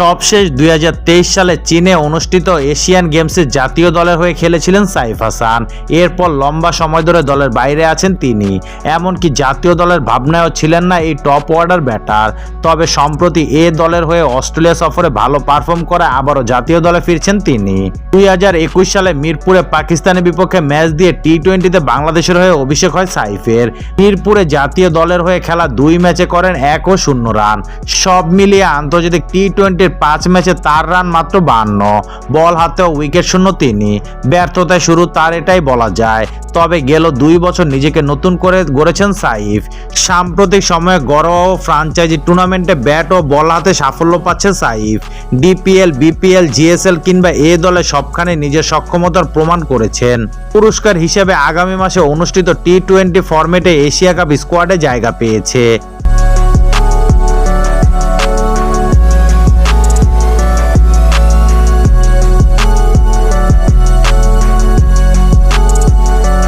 সবশেষ দুই হাজার তেইশ সালে চীনে অনুষ্ঠিত এশিয়ান গেমসে জাতীয় দলের হয়ে খেলেছিলেন সাইফ হাসান। এরপর লম্বা সময় ধরে দলের বাইরে আছেন তিনি। এমনকি জাতীয় দলের ভাবনায়ও ছিলেন না এই টপ অর্ডার ব্যাটার। তবে সম্প্রতি এ দলের হয়ে অস্ট্রেলিয়া সফরে ভালো পারফর্ম করে আবারও জাতীয় দলে ফিরছেন তিনি। দুই হাজার একুশ সালে মিরপুরে পাকিস্তানের বিপক্ষে ম্যাচ দিয়ে টি টোয়েন্টিতে বাংলাদেশের হয়ে অভিষেক হয় সাইফের। মিরপুরে জাতীয় দলের হয়ে খেলা দুই ম্যাচে করেন এক ও শূন্য রান। সব মিলিয়ে আন্তর্জাতিক টি টোয়েন্টির পাঁচ ম্যাচে তার রান মাত্র বান্ন, বল হাতে উইকেট শূন্য তিনি। ব্যর্থতায় শুরু তার এটাই বলা যায়। তবে গেল দুই বছর নিজেকে নতুন করে গড়েছেন সাইফ। সাম্প্রতিক সময়ে গড় ফ্রাঞ্চাইজি টুর্নামেন্টে ব্যাট ও বল হাতে সাফল্য পাচ্ছে সাইফ। ডিপিএল, বিপিএল, জিএসএল কিংবা এ দলে সবখানে নিজের সক্ষমতার প্রমাণ করেছেন। পুরস্কার হিসেবে আগামী মাসে অনুষ্ঠিত টি টোয়েন্টি ফরম্যাটে এশিয়া কাপ স্কোয়াডে জায়গা পেয়েছে।